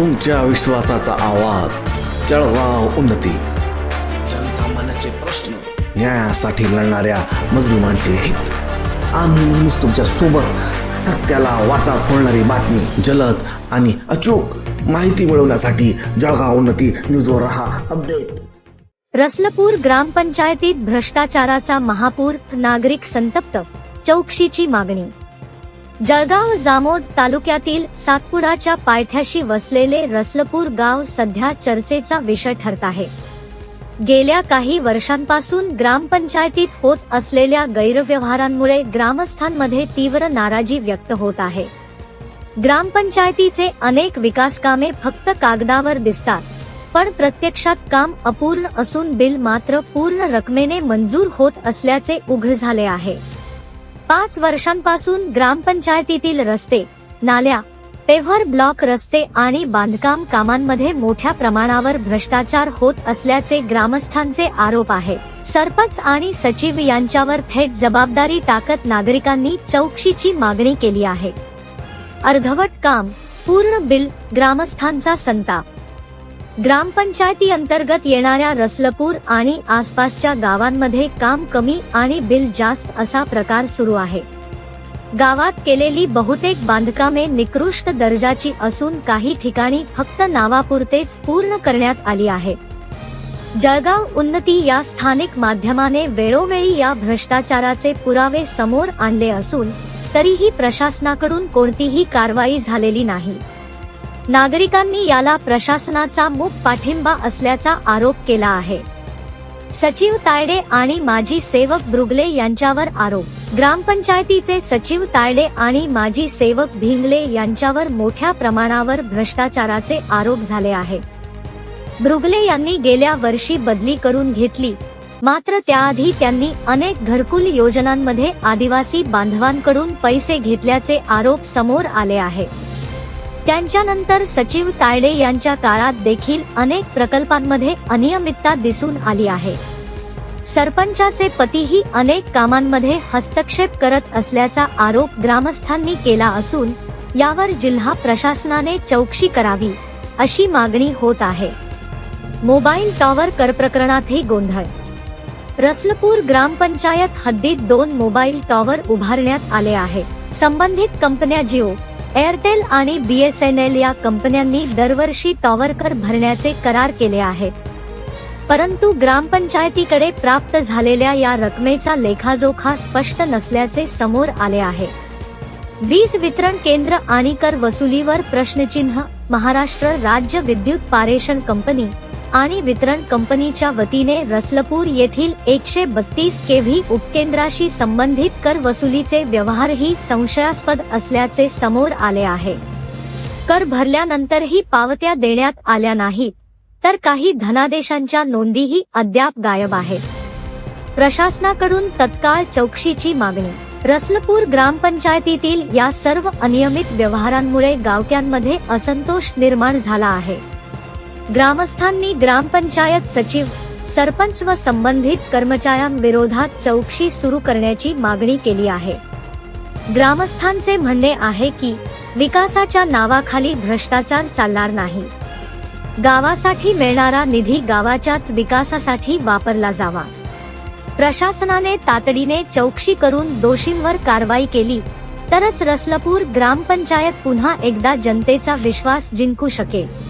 तुमच्या विश्वासाचा आवाज जळगाव उन्नती. जनसामान्याचे प्रश्न न्यायासाठी लढणाऱ्या मजलुमांचे हित. आम्ही नेहमीच तुमच्यासोबत सत्याला वाचा फोडणारी बातमी जलद आणि अचूक माहिती मिळवण्यासाठी जळगाव उन्नती न्यूजवर रहा अपडेट. रसलपूर ग्रामपंचायतीत भ्रष्टाचाराचा महापूर नागरिक संतप्त चौकशीची मागणी. जळगाव जामोद तालुक्यातील सातपुडाच्या पायथ्याशी वसलेले रसलपूर गाव सध्या चर्चेचा विषय ठरत आहे. गेल्या काही वर्षांपासून ग्रामपंचायतीत होत असलेल्या गैरव्यवहारांमुळे ग्रामस्थांमध्ये तीव्र नाराजी व्यक्त होत आहे. ग्रामपंचायतीचे अनेक विकास कामे फक्त कागदावर दिसतात पण प्रत्यक्षात काम अपूर्ण असून बिल मात्र पूर्ण रकमेने मंजूर होत असल्याचे उघड झाले आहे. पाच वर्षांपासून ग्रामपंचायतीतील रस्ते नाल्या पेव्हर ब्लॉक रस्ते आणि बांधकाम कामांमध्ये मोठ्या प्रमाणावर भ्रष्टाचार होत असल्याचे ग्रामस्थांचे आरोप आहे. सरपंच आणि सचिव यांच्यावर थेट जबाबदारी टाकत नागरिकांनी चौकशीची मागणी केली आहे. अर्धवट काम पूर्ण बिल ग्रामस्थांचा संताप. ग्रामपंचायती अंतर्गत येणाऱ्या रसलपूर आणि आसपासच्या गावांमध्ये काम कमी आणि बिल जास्त असा प्रकार सुरू आहे. गावात केलेली बहुतेक बांधकामे निकृष्ट दर्जाची असून काही ठिकाणी फक्त नावापुरतेच पूर्ण करण्यात आली आहे. जळगाव उन्नती या स्थानिक माध्यमाने वेळोवेळी या भ्रष्टाचाराचे पुरावे समोर आणले असून तरीही प्रशासनाकडून कोणतीही कारवाई झालेली नाही. नागरिकांनी याला प्रशासनाचा मूक पाठिंबा असल्याचा आरोप केला आहे. सचिव तायडे आणि माजी सेवक ब्रुगले यांच्यावर आरोप. ग्रामपंचायतीचे सचिव तायडे आणि माजी सेवक भिंगले यांच्यावर मोठ्या प्रमाणावर भ्रष्टाचाराचे आरोप झाले आहे. ब्रुगले यांनी गेल्या वर्षी बदली करून घेतली. मात्र त्याआधी त्यांनी अनेक घरकुल योजनांमध्ये आदिवासी बांधवांकडून पैसे घेतल्याचे आरोप समोर आले आहे. त्यांच्यानंतर सचिव तायडे यांच्या काळात देखील अनेक प्रकल्पांमध्ये अनियमितता दिसून आली आहे. सरपंचाचे पतीही अनेक कामांमध्ये हस्तक्षेप करत असल्याचा आरोप ग्रामस्थांनी केला असून यावर जिल्हा प्रशासनाने चौकशी करावी अशी मागणी होत आहे. मोबाईल टॉवर कर प्रकरणातही गोंधळ. रसलपूर ग्रामपंचायत हद्दीत दोन मोबाईल टॉवर उभारण्यात आले आहे. संबंधित कंपन्या जिओ एअरटेल आणि बीएसएनएल या कंपन्यांनी दरवर्षी टॉवर कर भरण्याचे करार केले आहेत. परंतु ग्रामपंचायतीकडे प्राप्त झालेल्या या रकमेचा लेखाजोखा स्पष्ट नसल्याचे समोर आले आहे. वीज वितरण केंद्र आणि कर वसुलीवर प्रश्नचिन्ह महाराष्ट्र राज्य विद्युत पारेषण कंपनी आणि वितरण कंपनीच्या वतीने रसलपूर येथील एकशे बत्तीस केव्ही उपकेंद्राशी संबंधित कर वसुलीचे व्यवहारही संशयास्पद असल्याचे समोर आले आहे. कर भरल्यानंतरही पावत्या देण्यात आल्या नाहीत तर काही धनादेशांच्या नोंदीही अद्याप गायब आहेत. प्रशासनाकडून तत्काळ चौकशीची मागणी. रसलपूर ग्रामपंचायतीतील या सर्व अनियमित व्यवहारांमुळे गावक्यांमध्ये असंतोष निर्माण झाला आहे. ग्रामस्थांनी ग्रामपंचायत सचिव सरपंच व संबंधित कर्मचाऱ्यांविरोधात चौकशी सुरू करण्याची मागणी केली आहे. ग्रामस्थांचे म्हणणे आहे की विकासाच्या नावाखाली भ्रष्टाचार चालणार नाही. गावासाठी मिळणारा निधी गावाच्याच विकासासाठी वापरला जावा. प्रशासनाने तातडीने चौकशी करून दोषींवर कारवाई केली तरच रसलपूर ग्रामपंचायत पुन्हा एकदा जनतेचा विश्वास जिंकू शकेल.